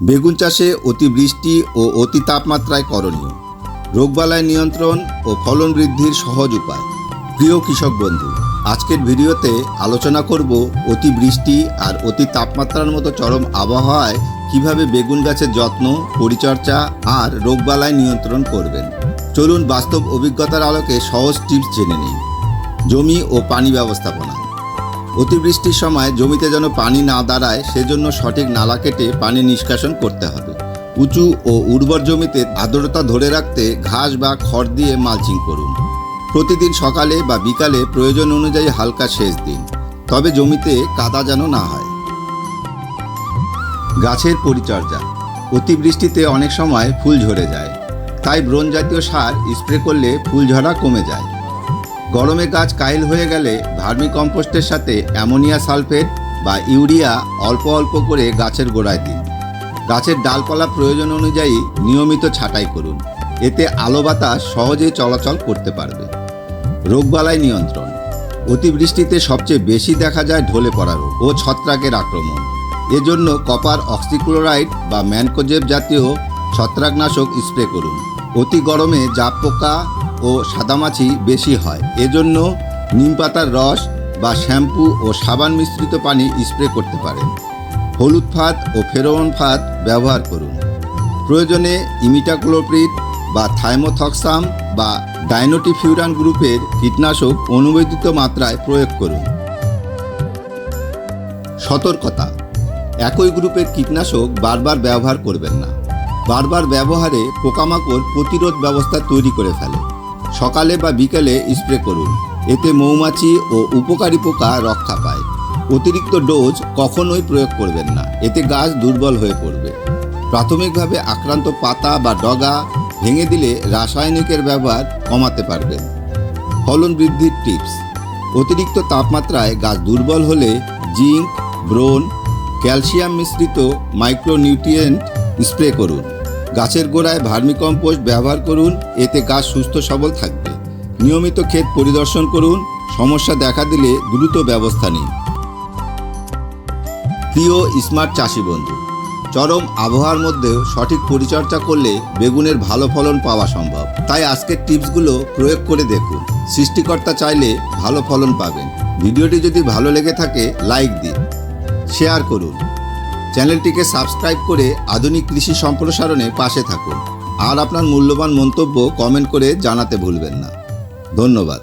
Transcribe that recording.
বেগুন চাষে অতিবৃষ্টি ও অতি তাপমাত্রায় করণীয়। রোগবালাই নিয়ন্ত্রণ ও ফলন বৃদ্ধির সহজ উপায়। প্রিয় কৃষক বন্ধু, আজকের ভিডিওতে আলোচনা করব অতিবৃষ্টি আর অতি তাপমাত্রার মতো চরম আবহাওয়ায় কীভাবে বেগুন গাছের যত্ন, পরিচর্যা আর রোগবালাই নিয়ন্ত্রণ করবেন। চলুন বাস্তব অভিজ্ঞতার আলোকে সহজ টিপস জেনে নিন জমি ও পানি ব্যবস্থাপনা। অতিবৃষ্টির সময় জমিতে যেন পানি না দাঁড়ায়, সেজন্য সঠিক নালা কেটে পানি নিষ্কাশন করতে হবে। উঁচু ও উর্বর জমিতে আর্দ্রতা ধরে রাখতে ঘাস বা খড় দিয়ে মালচিং করুন। প্রতিদিন সকালে বা বিকালে প্রয়োজন অনুযায়ী হালকা সেচ দিন, তবে জমিতে কাদা যেন না হয়। গাছের পরিচর্যা। অতিবৃষ্টিতে অনেক সময় ফুল ঝরে যায়, তাই ব্রোন জাতীয় সার স্প্রে করলে ফুল ঝরা কমে যায়। গরমে গাছ কাইল হয়ে গেলে ভার্মি কম্পোস্টের সাথে অ্যামোনিয়া সালফেট বা ইউরিয়া অল্প অল্প করে গাছের গোড়ায় দিন। গাছের ডালপালা প্রয়োজন অনুযায়ী নিয়মিত ছাঁটাই করুন। এতে আলো বাতাস সহজেই চলাচল করতে পারবে। রোগবালাই নিয়ন্ত্রণ। অতিবৃষ্টিতে সবচেয়ে বেশি দেখা যায় ঢলে পড়া রোগ ও ছত্রাকের আক্রমণ। এজন্য কপার অক্সিক্লোরাইড বা ম্যানকোজেব জাতীয় ছত্রাকনাশক স্প্রে করুন। অতি গরমে জাপ পোকা ও সাদামাছি বেশি হয়। এজন্য নিম পাতার রস বা শ্যাম্পু ও সাবান মিশ্রিত পানি স্প্রে করতে পারেন। হলুদ ফাঁদ ও ফেরোমন ফাঁদ ব্যবহার করুন। প্রয়োজনে ইমিটাক্লোপ্রিড বা থাইমোথক্সাম বা ডাইনোটিফিউরান গ্রুপের কীটনাশক অনুমোদিত মাত্রায় প্রয়োগ করুন। সতর্কতা। একই গ্রুপের কীটনাশক বারবার ব্যবহার করবেন না। বারবার ব্যবহারে পোকামাকড় প্রতিরোধ ব্যবস্থা তৈরি করে ফেলে। সকালে বা বিকেলে স্প্রে করুন। এতে মৌমাছি ও উপকারী পোকা রক্ষা পায়। অতিরিক্ত ডোজ কখনোই প্রয়োগ করবেন না। এতে গাছ দুর্বল হয়ে পড়বে। প্রাথমিকভাবে আক্রান্ত পাতা বা ডগা ভেঙে দিলে রাসায়নিকের ব্যবহার কমাতে পারবেন। ফলন বৃদ্ধির টিপস। অতিরিক্ত তাপমাত্রায় গাছ দুর্বল হলে জিঙ্ক, ব্রোন, ক্যালসিয়াম মিশ্রিত মাইক্রোনিউট্রিয়েন্ট স্প্রে করুন। গাছের গোড়ায় ভার্মিকম্পোস্ট ব্যবহার করুন, এতে গাছ সুস্থ সবল থাকবে। নিয়মিত ক্ষেত পরিদর্শন করুন, সমস্যা দেখা দিলে দ্রুত ব্যবস্থা নিন। প্রিয় স্মার্ট চাষি বন্ধু, চরম আবহাওয়ার মধ্যেও সঠিক পরিচর্যা করলে বেগুনের ভালো ফলন পাওয়া সম্ভব। তাই আজকের টিপসগুলো প্রয়োগ করে দেখুন। সৃষ্টিকর্তা চাইলে ভালো ফলন পাবেন। ভিডিওটি যদি ভালো লেগে থাকে, লাইক দিন, শেয়ার করুন। চ্যানেলটিকে সাবস্ক্রাইব করে আধুনিক কৃষি সম্প্রসারণে পাশে থাকুন। আর আপনার মূল্যবান মন্তব্য কমেন্ট করে জানাতে ভুলবেন না। ধন্যবাদ।